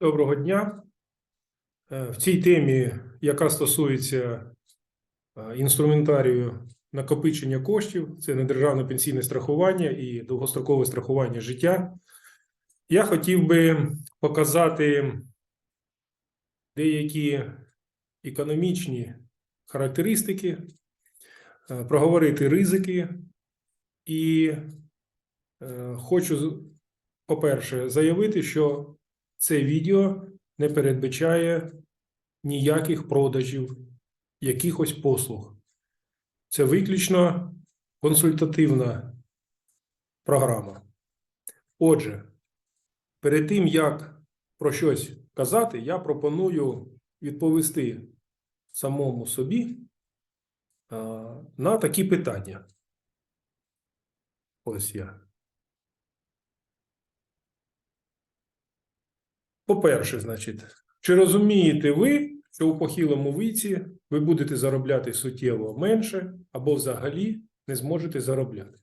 Доброго дня. Е, В цій темі, яка стосується е, інструментарію накопичення коштів, це недержавне пенсійне страхування і довгострокове страхування життя, я хотів би показати деякі економічні характеристики, е, проговорити ризики і хочу, по-перше, заявити, що це відео не передбачає ніяких продажів якихось послуг. Це виключно консультативна програма. Отже, перед тим, як про щось казати, я пропоную відповісти самому собі на такі питання. Ось я. По-перше, значить, чи розумієте ви, що у похилому віці ви будете заробляти суттєво менше або взагалі не зможете заробляти?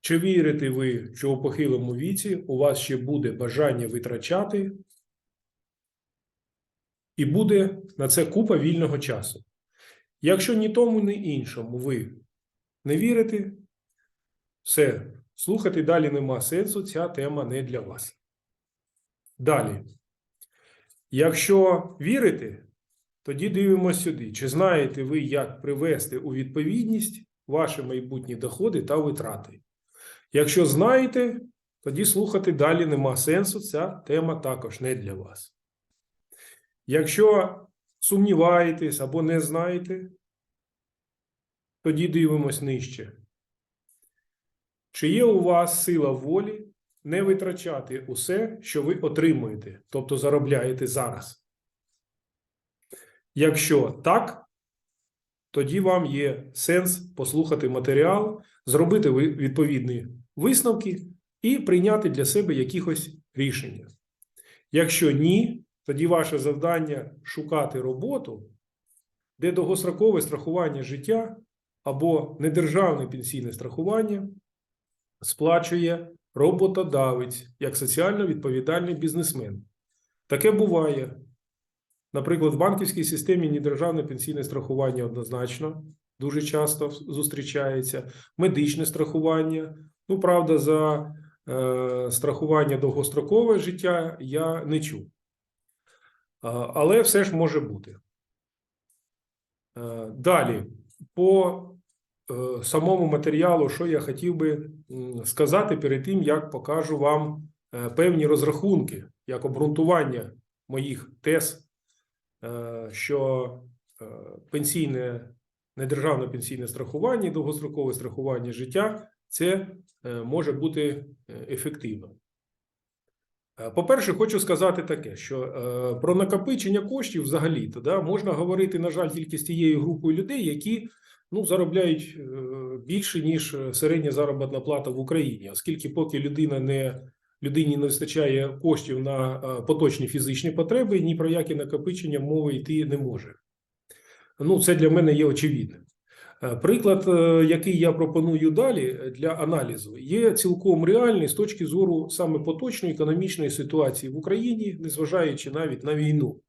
Чи вірите ви, що у похилому віці у вас ще буде бажання витрачати і буде на це купа вільного часу? Якщо ні тому, ні іншому ви не вірите, все, слухати далі нема сенсу, ця тема не для вас. Далі. Якщо вірите, тоді дивимося сюди. Чи знаєте ви, як привести у відповідність ваші майбутні доходи та витрати? Якщо знаєте, тоді слухати далі нема сенсу. Ця тема також не для вас. Якщо сумніваєтесь або не знаєте, тоді дивимось нижче. Чи є у вас сила волі не витрачати усе, що ви отримуєте, тобто заробляєте зараз? Якщо так, тоді вам є сенс послухати матеріал, зробити відповідні висновки і прийняти для себе якихось рішення. Якщо ні, тоді ваше завдання шукати роботу, де довгострокове страхування життя або недержавне пенсійне страхування сплачує роботодавець як соціально відповідальний бізнесмен. Таке буває. Наприклад, в банківській системі недержавне пенсійне страхування однозначно дуже часто зустрічається, медичне страхування. Ну, правда, за е, страхування довгострокове життя я не чув. Але все ж може бути. Е, далі, по самому матеріалу, що я хотів би сказати перед тим, як покажу вам е, певні розрахунки, як обґрунтування моїх тез, е, що е, пенсійне, недержавне пенсійне страхування і довгострокове страхування життя це е, може бути е, ефективно. Е, По-перше, хочу сказати таке, що е, про накопичення коштів взагалі то да, можна говорити, на жаль, тільки з тією групою людей, які ну, заробляють е, більше, ніж е, середня заробітна плата в Україні, оскільки поки людина не людині не вистачає коштів на е, поточні фізичні потреби, ні про які накопичення мови йти не може. Ну, це для мене є очевидним. Приклад, який я пропоную далі для аналізу, є цілком реальний з точки зору саме поточної економічної ситуації в Україні, незважаючи навіть на війну.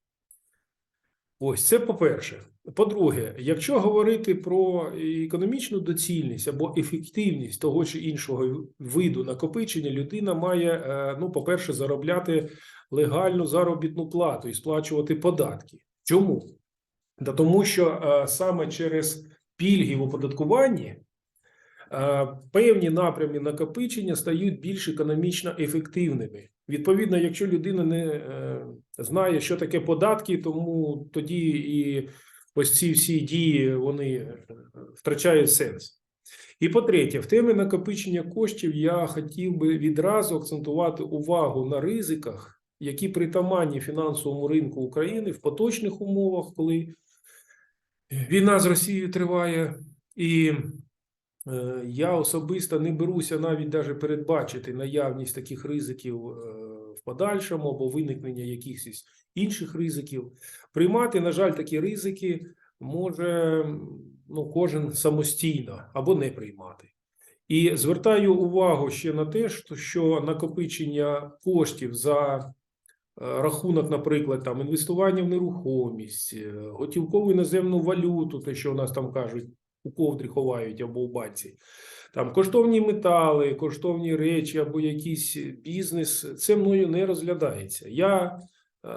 Ось це по-перше. По-друге, якщо говорити про економічну доцільність або ефективність того чи іншого виду накопичення, людина має, е, ну, по-перше, заробляти легальну заробітну плату і сплачувати податки. Чому? Да тому що е, саме через пільги в оподаткуванні певні напрями накопичення стають більш економічно ефективними. Відповідно, якщо людина не е, знає, що таке податки, тому тоді і ось ці всі дії вони е, втрачають сенс. І по-третє, в темі накопичення коштів я хотів би відразу акцентувати увагу на ризиках, які притаманні фінансовому ринку України в поточних умовах, коли війна з Росією триває, і е, я особисто не беруся навіть даже передбачити наявність таких ризиків е, в подальшому або виникнення якихось інших ризиків. Приймати, на жаль, такі ризики може ну, кожен самостійно або не приймати. І звертаю увагу ще на те, що- накопичення коштів за рахунок, наприклад, там інвестування в нерухомість, е, готівкову іноземну валюту, те, що у нас там кажуть, у ковдрі ховають або у банці. Там коштовні метали, коштовні речі або якийсь бізнес, це мною не розглядається. Я е,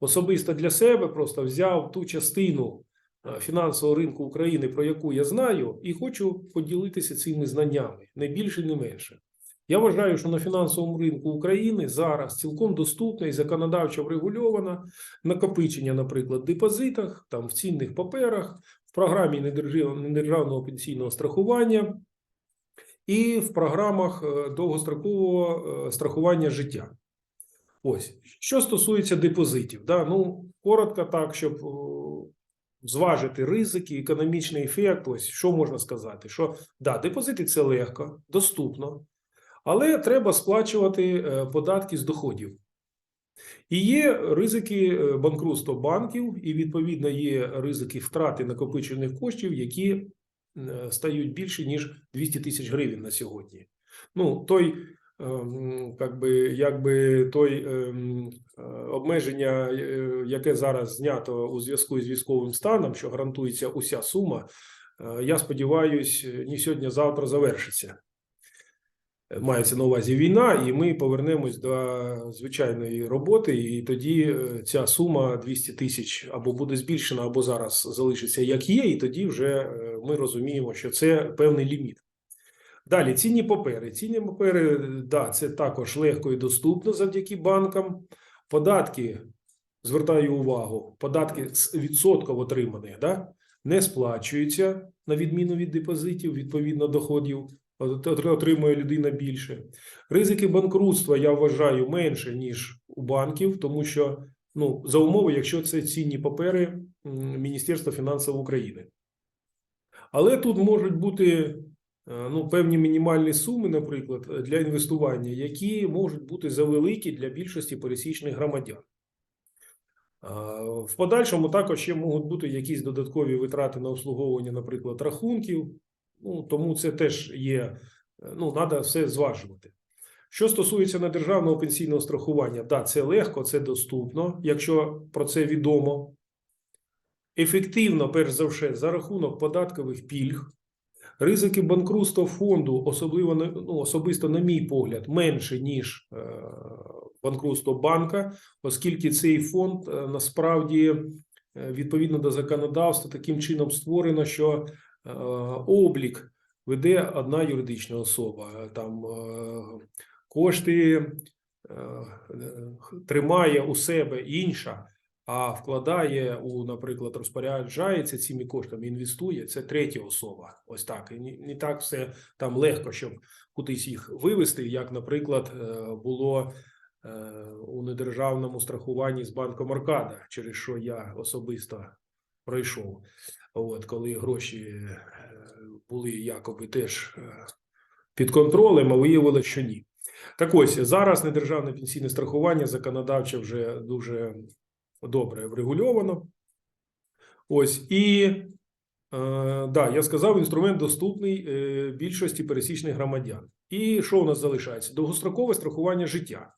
особисто для себе просто взяв ту частину е, фінансового ринку України, про яку я знаю, і хочу поділитися цими знаннями, не більше, не менше. Я вважаю, що на фінансовому ринку України зараз цілком доступно і законодавчо врегульовано накопичення, наприклад, в депозитах, там в цінних паперах, програмі недержавного пенсійного страхування і в програмах е, довгострокового е, страхування життя. Ось що стосується депозитів, да, ну коротко так, щоб зважити ризики, економічний ефект. Ось що можна сказати: що да, депозити це легко, доступно, але треба сплачувати е, податки з доходів. І є ризики е, банкрутства банків, і відповідно є ризики втрати накопичених коштів, які е, стають більше ніж 200 тисяч гривень на сьогодні. Ну, той, ем, как би, якби той ем, е, обмеження, яке зараз знято у зв'язку з військовим станом, що гарантується уся сума, я сподіваюся, не сьогодні-завтра завершиться. Мається на увазі війна, і ми повернемось до звичайної роботи, і тоді е, ця сума 200 тисяч або буде збільшена, або зараз залишиться як є, і тоді вже е, ми розуміємо, що це певний ліміт. Далі цінні папери. Цінні папери, да, це також легко і доступно завдяки банкам. Податки, звертаю увагу, податки з відсотків отриманих, да, не сплачуються на відміну від депозитів, відповідно доходів отримує людина більше. Ризики банкрутства я вважаю менше, ніж у банків, тому що ну, за умови, якщо це цінні папери Міністерства фінансів України. Але тут можуть бути е, ну, певні мінімальні суми, наприклад, для інвестування, які можуть бути завеликі для більшості пересічних громадян. В подальшому також ще можуть бути якісь додаткові витрати на обслуговування, наприклад, рахунків. Ну, тому це теж є, е, ну, треба все зважувати. Що стосується недержавного пенсійного страхування, да, це легко, це доступно, якщо про це відомо. Ефективно, перш за все, за рахунок податкових пільг. Ризики банкрутства фонду, особливо ну, особисто, на мій погляд, менше, ніж е, банкрутство банка, оскільки цей фонд е, насправді е, відповідно до законодавства таким чином створено, що облік веде одна юридична особа. Там е, кошти е, е, тримає у себе інша, а вкладає у, наприклад, розпоряджається цими коштами, інвестує. Це третя особа. Ось так. І не, так все там легко, щоб кудись їх вивести, як, наприклад, е, було е, у недержавному страхуванні з банком Аркада, через що я особисто пройшов. От коли гроші е, були якоби теж е, під контролем, а виявилося, що ні. Так ось зараз недержавне пенсійне страхування законодавчо вже дуже добре врегульовано. Ось і е, да, я сказав, інструмент доступний е, більшості пересічних громадян. І що у нас залишається? Довгострокове страхування життя.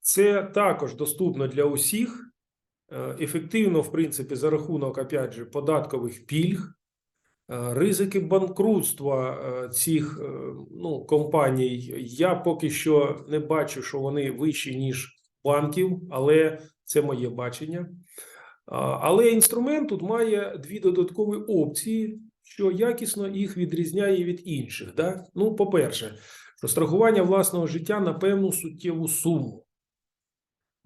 Це також доступно для усіх, ефективно, в принципі, за рахунок опять же, податкових пільг. Е, Ризики банкрутства е, цих е, ну, компаній я поки що не бачу, що вони вищі, ніж банків, але це моє бачення. Але інструмент тут має дві додаткові опції, що якісно їх відрізняє від інших. Да? Ну, по-перше, страхування власного життя на певну суттєву суму.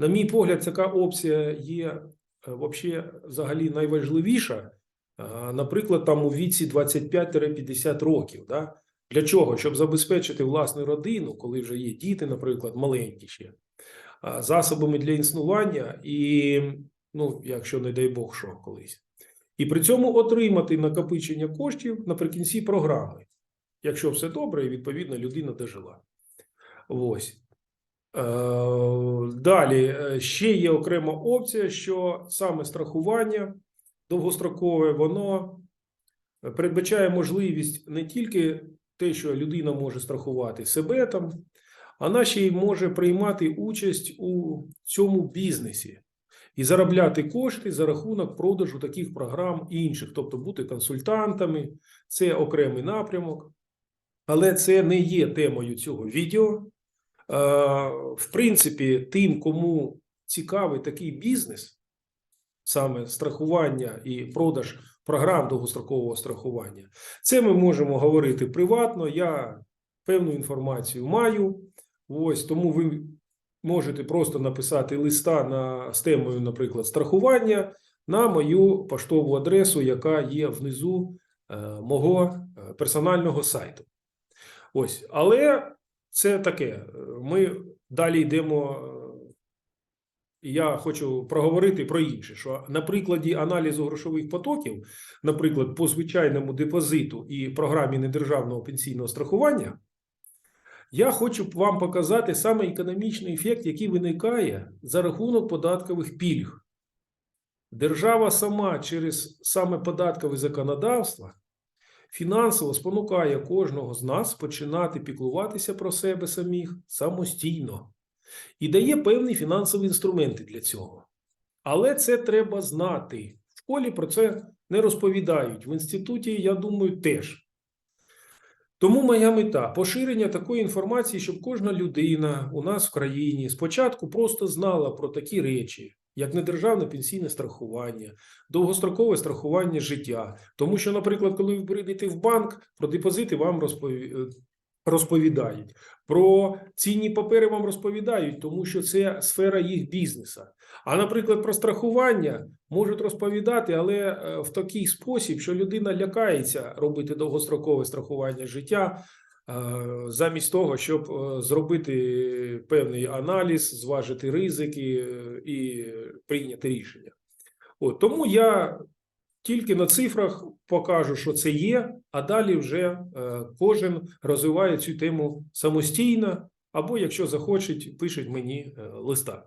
На мій погляд, така опція є е, взагалі найважливіша. Наприклад, там у віці 25-50 років. Да? Для чого? Щоб забезпечити власну родину, коли вже є діти, наприклад, маленькі ще, засобами для існування і, ну, якщо не дай Бог, що колись. І при цьому отримати накопичення коштів наприкінці програми, якщо все добре, і відповідно людина дожила. Ось. Е, Далі е, ще є окрема опція, що саме страхування довгострокове, воно передбачає можливість не тільки те, що людина може страхувати себе там, вона ще й може приймати участь у цьому бізнесі і заробляти кошти за рахунок продажу таких програм і інших, тобто бути консультантами, це окремий напрямок. Але це не є темою цього відео. Е, В принципі, тим, кому цікавий такий бізнес, саме страхування і продаж програм довгострокового страхування, це ми можемо говорити приватно. Я певну інформацію маю. Ось тому ви можете просто написати листа на з темою, наприклад, страхування на мою поштову адресу, яка є внизу е, мого е, персонального сайту. Ось, але це таке. Ми далі йдемо. е, Я хочу проговорити про інше, що на прикладі аналізу грошових потоків, наприклад, по звичайному депозиту і програмі недержавного пенсійного страхування, я хочу вам показати саме економічний ефект, який виникає за рахунок податкових пільг. Держава сама через саме податкове законодавство фінансово спонукає кожного з нас починати піклуватися про себе самих самостійно і дає певні фінансові інструменти для цього. Але це треба знати. В школі про це не розповідають. В інституті, я думаю, теж. Тому моя мета поширення такої інформації, щоб кожна людина у нас в країні спочатку просто знала про такі речі, як недержавне пенсійне страхування, довгострокове страхування життя. Тому що, наприклад, коли ви прийдете в банк, про депозити вам розпові- е, розповідають, про цінні папери вам розповідають, тому що це сфера їх бізнесу. А, наприклад, про страхування можуть розповідати, але е, в такий спосіб, що людина лякається робити довгострокове страхування життя, замість того, щоб е, зробити певний аналіз, зважити ризики е, і прийняти рішення. От, тому я тільки на цифрах покажу, що це є, а далі вже е, кожен розвиває цю тему самостійно, або, якщо захочуть, пишуть мені е, листа.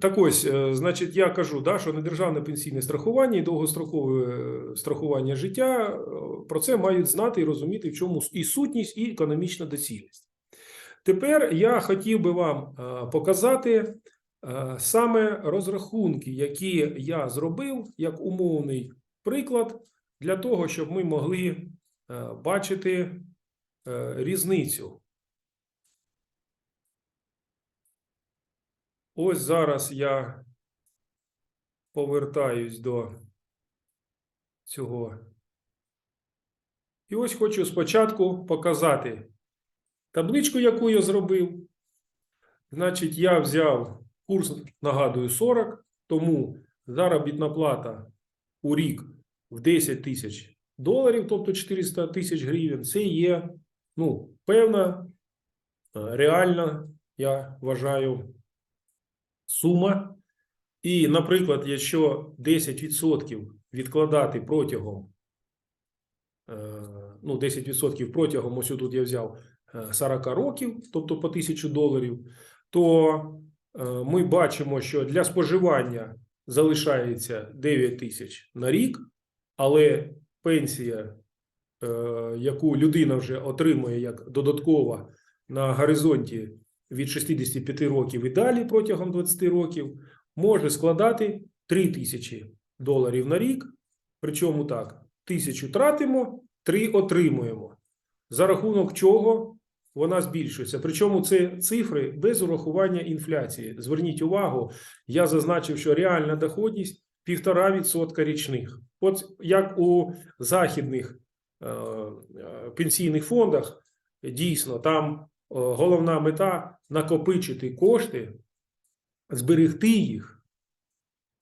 Так ось, е, значить, я кажу, да, що недержавне пенсійне страхування і довгострокове е, страхування життя е, про це мають знати і розуміти, в чому і сутність, і економічна доцільність. Тепер я хотів би вам показати саме розрахунки, які я зробив як умовний приклад, для того, щоб ми могли бачити різницю. Ось зараз я повертаюсь до цього. І ось хочу спочатку показати табличку, яку я зробив. Значить, я взяв курс, нагадую, 40, тому заробітна плата у рік в 10 тисяч доларів, тобто 400 тисяч гривень, це є ну, певна, е, реальна, я вважаю, сума. І, наприклад, якщо 10% відкладати протягом, е, ну, 10% протягом, ось тут я взяв е, 40 років, тобто по 1000 доларів, то е, ми бачимо, що для споживання залишається 9 тисяч на рік, але пенсія, е, яку людина вже отримує як додаткова на горизонті від 65 років і далі протягом 20 років, може складати 3 тисячі доларів на рік. Причому так, тисячу тратимо, 3 отримуємо. За рахунок чого вона збільшується. Причому це цифри без урахування інфляції. Зверніть увагу, я зазначив, що реальна доходність 1,5% річних. От як у західних е, е, пенсійних фондах, дійсно, там головна мета накопичити кошти, зберегти їх,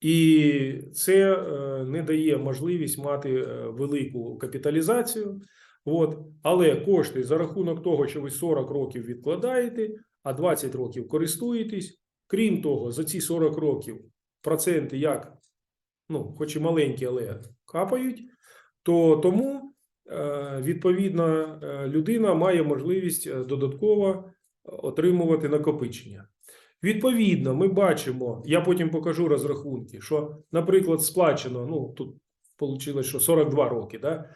і це е, не дає можливість мати е, велику капіталізацію. От. Але кошти за рахунок того, що ви 40 років відкладаєте, а 20 років користуєтесь. Крім того, за ці 40 років проценти як, ну, хоч і маленькі, але капають, то тому, е, відповідно, е, людина має можливість е, додатково отримувати накопичення. Відповідно, ми бачимо, я потім покажу розрахунки, що, наприклад, сплачено, ну тут вийшло, що 42 роки, да?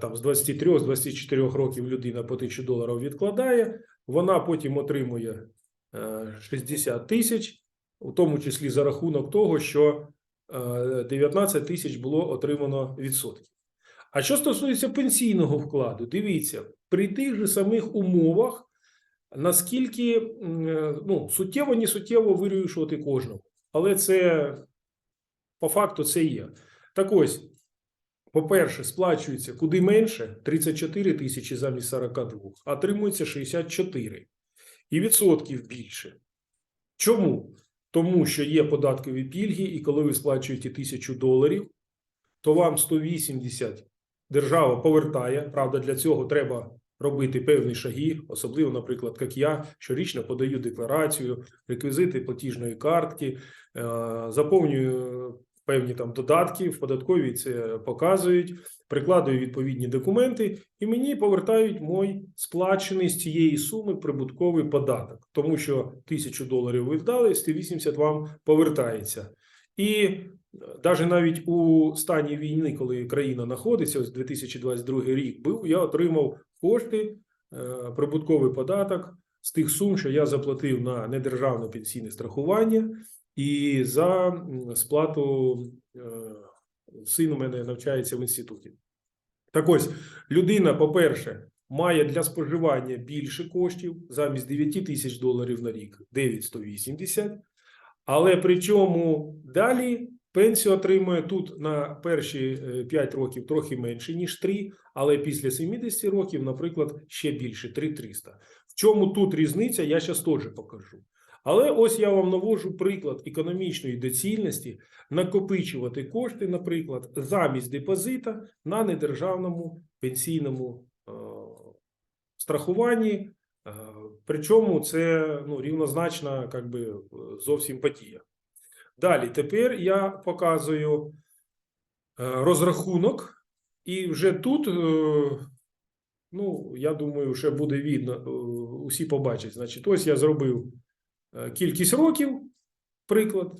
там з 23, з 24 років людина по 1000 доларів відкладає, вона потім отримує е, 60 тисяч, у тому числі за рахунок того, що е, 19 тисяч було отримано відсотків. А що стосується пенсійного вкладу, дивіться, при тих же самих умовах, наскільки е, ну, суттєво, не суттєво вирішувати кожному. Але це по факту це є. Так ось, по-перше, сплачується куди менше 34 тисячі замість 42, а отримується 64. І відсотків більше. Чому? Тому що є податкові пільги, і коли ви сплачуєте тисячу доларів, то вам 180 держава повертає. Правда, для цього треба робити певні шаги, особливо, наприклад, як я щорічно подаю декларацію, реквізити платіжної картки, е, заповнюю певні там додатки, в податковій це показують, прикладую відповідні документи, і мені повертають мой сплачений з цієї суми прибутковий податок, тому що тисячу доларів ви вдали, 180 вам повертається. І навіть навіть у стані війни, коли країна знаходиться, ось 2022 рік був, я отримав кошти, е, прибутковий податок з тих сум, що я заплатив на недержавне пенсійне страхування і за сплату е, син у мене навчається в інституті. Так ось, людина, по-перше, має для споживання більше коштів замість 9 тисяч доларів на рік 980, але при чому далі пенсію отримує тут на перші 5 років трохи менше, ніж 3, але після 70 років, наприклад, ще більше 3300. В чому тут різниця, я зараз теж покажу. Але ось я вам наводжу приклад економічної доцільності накопичувати кошти, наприклад, замість депозита на недержавному пенсійному е, страхуванні. Причому це ну, рівнозначна как би, зовсім подія. Далі, тепер я показую е, розрахунок, і вже тут, е, ну, я думаю, ще буде видно, е, усі побачать. Значить, ось я зробив кількість років, приклад.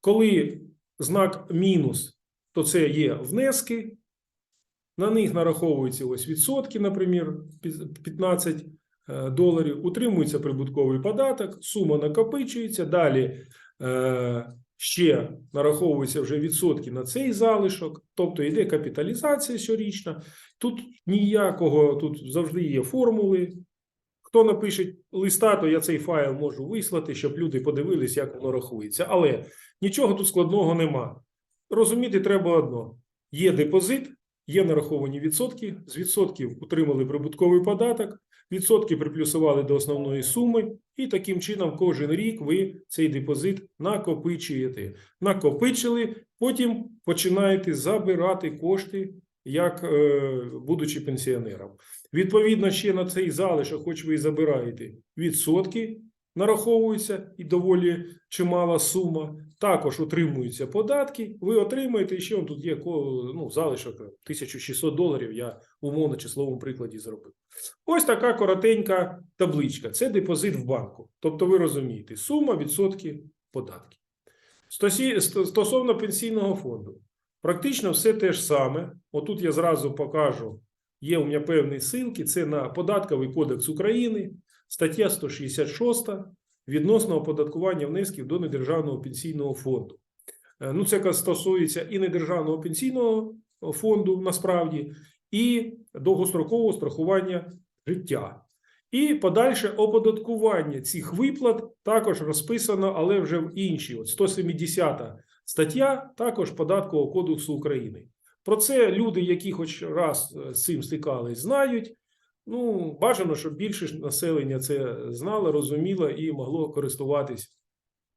Коли знак мінус, то це є внески. На них нараховуються ось відсотки, наприклад, 15 е, доларів. Утримується прибутковий податок, сума накопичується. Далі е, ще нараховуються вже відсотки на цей залишок, тобто йде капіталізація щорічна. Тут ніякого, тут завжди є формули. Хто напише листа, то я цей файл можу вислати, щоб люди подивились, як воно рахується. Але нічого тут складного нема. Розуміти треба одно: є депозит, є нараховані відсотки. З відсотків утримали прибутковий податок, відсотки приплюсували до основної суми, і таким чином кожен рік ви цей депозит накопичуєте. Накопичили, потім починаєте забирати кошти, як е, будучи пенсіонером. Відповідно, ще на цей залишок, хоч ви і забираєте відсотки, нараховуються і доволі чимала сума. Також отримуються податки. Ви отримаєте і ще он тут є ну, залишок 1600 доларів. Я умовно числовому прикладі зробив. Ось така коротенька табличка. Це депозит в банку. Тобто, ви розумієте, сума, відсотки, податки. Стосовно пенсійного фонду, практично все те ж саме. Отут я зразу покажу. Є у мене певні ссылки. Це на Податковий кодекс України, стаття 166 відносно оподаткування внесків до недержавного пенсійного фонду. Е, Ну, це стосується і недержавного пенсійного фонду насправді, і довгострокового страхування життя. І подальше оподаткування цих виплат також розписано, але вже в іншій. От 170 стаття також Податкового кодексу України. Про це люди, які хоч раз е, з цим стикались, знають. Ну, бажано, щоб більше населення це знало, розуміло і могло користуватись,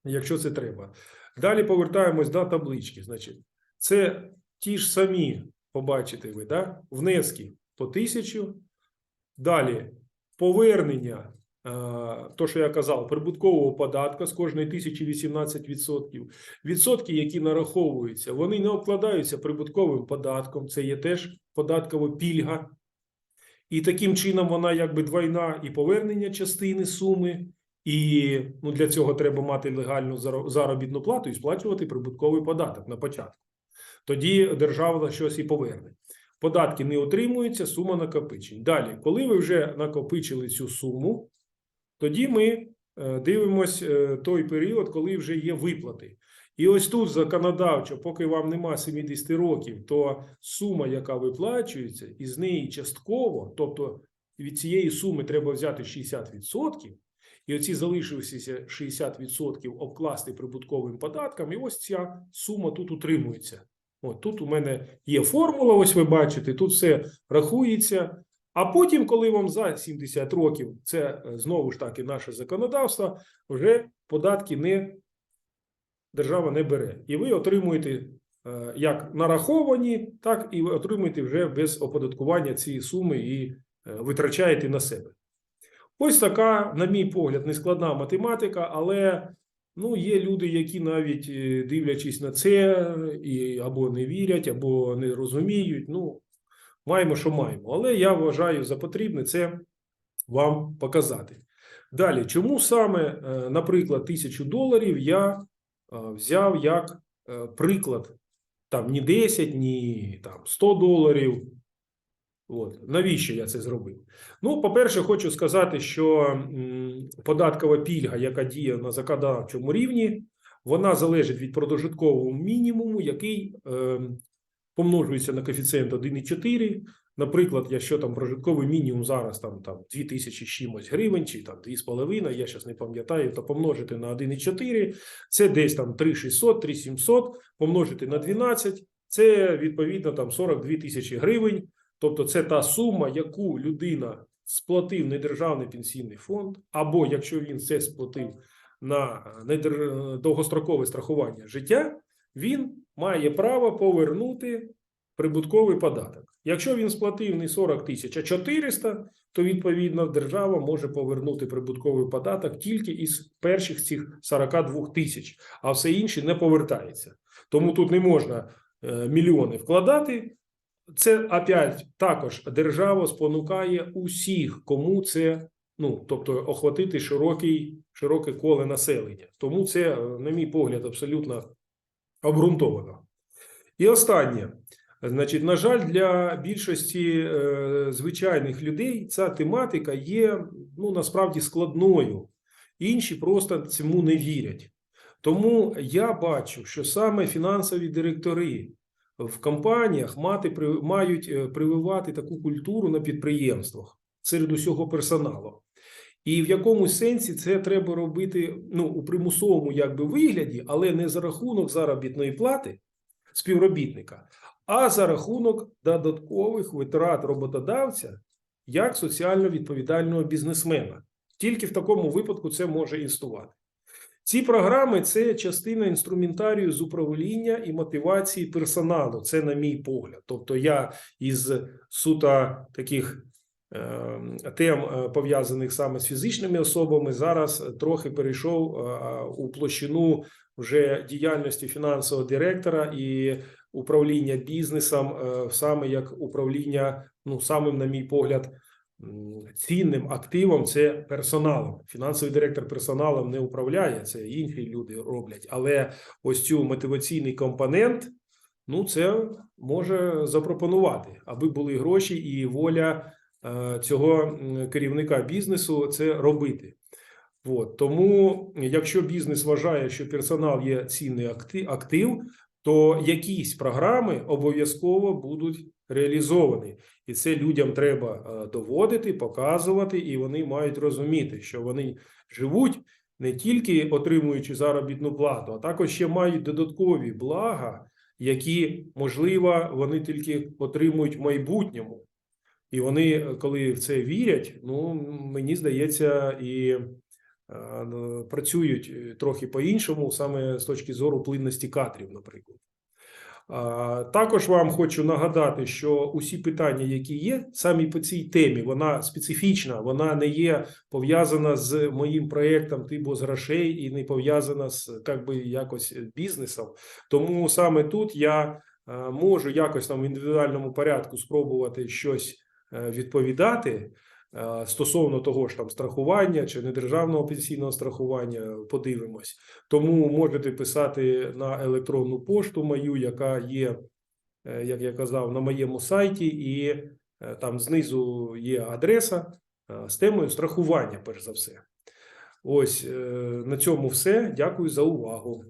якщо це треба. Далі повертаємось до таблички. Значить, це ті ж самі, побачите ви, да? внески по тисячу. Далі повернення, то, що я казав, прибуткового податка з кожної тисячі 18%. Відсотки, які нараховуються, вони не обкладаються прибутковим податком. Це є теж податкова пільга. І таким чином вона якби двойна і повернення частини суми, і ну, для цього треба мати легальну заро- заробітну плату і сплачувати прибутковий податок на початку. Тоді держава щось і поверне. Податки не отримуються, сума накопичень. Далі, коли ви вже накопичили цю суму, тоді ми е, дивимось е, той період, коли вже є виплати. І ось тут законодавчо, поки вам нема 70 років, то сума, яка виплачується, із неї частково, тобто від цієї суми треба взяти 60%, і оці залишилися 60% обкласти прибутковим податком, і ось ця сума тут утримується. От тут у мене є формула, ось ви бачите, тут все рахується. А потім, коли вам за 70 років, це е, знову ж таки наше законодавство, вже податки не держава не бере. І ви отримуєте е, як нараховані, так і ви отримуєте вже без оподаткування ці суми і е, витрачаєте на себе. Ось така, на мій погляд, нескладна математика, але ну, є люди, які навіть е, дивлячись на це, і або не вірять, або не розуміють. Ну, маємо, що маємо. Але я вважаю за потрібне це вам показати. Далі, чому саме, наприклад, тисячу доларів я взяв як е, приклад, там ні 10, ні там 100 доларів. От. Навіщо я це зробив? Ну, по-перше, хочу сказати, що податкова пільга, яка діє на законодавчому рівні, вона залежить від прожиткового мінімуму, який е, помножується на коефіцієнт 1,4. Наприклад, якщо там прожитковий мінімум зараз там, там 2 тисячі чимось гривень, чи там 2,5, я зараз не пам'ятаю, то помножити на 1,4, це десь там 3,600, 3,700, помножити на 12, це відповідно там 42 тисячі гривень. Тобто це та сума, яку людина сплатив недержавний пенсійний фонд, або якщо він це сплатив на е, недер- довгострокове страхування життя, він має право повернути прибутковий податок. Якщо він сплатив не 40 тисяч, а 400, то відповідно держава може повернути прибутковий податок тільки із перших цих 42 тисяч, а все інше не повертається. Тому тут не можна е, мільйони вкладати. Це опять також держава спонукає усіх, кому це ну тобто охватити широкий широке коле населення. Тому це, е, на мій погляд, абсолютно обґрунтовано. І останнє. Значить, на жаль, для більшості е, звичайних людей ця тематика є ну насправді складною. Інші просто цьому не вірять. Тому я бачу, що саме фінансові директори в компаніях мати мають е, прививати таку культуру на підприємствах серед усього персоналу. І в якомусь сенсі це треба робити ну, у примусовому якби вигляді, але не за рахунок заробітної плати співробітника, а за рахунок додаткових витрат роботодавця як соціально відповідального бізнесмена. Тільки в такому випадку це може інстувати. Ці програми це частина інструментарію з управління і мотивації персоналу. Це на мій погляд. Тобто, я із суто таких е, тем, е, пов'язаних саме з фізичними особами, зараз трохи перейшов е, у площину вже діяльності фінансового директора і управління бізнесом, е, саме як управління, ну самим, на мій погляд, цінним активом це персоналом. Фінансовий директор персоналом не управляє, це інші люди роблять. Але ось цю мотиваційний компонент, ну це може запропонувати, аби були гроші і воля е, цього керівника бізнесу це робити. От. Тому, якщо бізнес вважає, що персонал є цінний акти- актив, то якісь програми обов'язково будуть реалізовані. І це людям треба е, доводити, показувати, і вони мають розуміти, що вони живуть не тільки отримуючи заробітну плату, а також ще мають додаткові блага, які, можливо, вони тільки отримують в майбутньому. І вони, е, коли в це вірять, ну мені здається, і працюють е, трохи по-іншому, саме з точки зору плинності кадрів, наприклад. Також вам хочу нагадати, що усі питання, які є, самі по цій темі, вона специфічна, вона не є пов'язана з моїм проєктом типу з грошей і не пов'язана з як би якось бізнесом. Тому саме тут я е, можу якось там в індивідуальному порядку спробувати щось е, відповідати. Е, Стосовно того ж там страхування чи недержавного пенсійного страхування, подивимось. Тому можете писати на електронну пошту мою, яка є, е, як я казав, на моєму сайті, і е, там знизу є адреса з темою страхування, перш за все. Ось на цьому все. Дякую за увагу.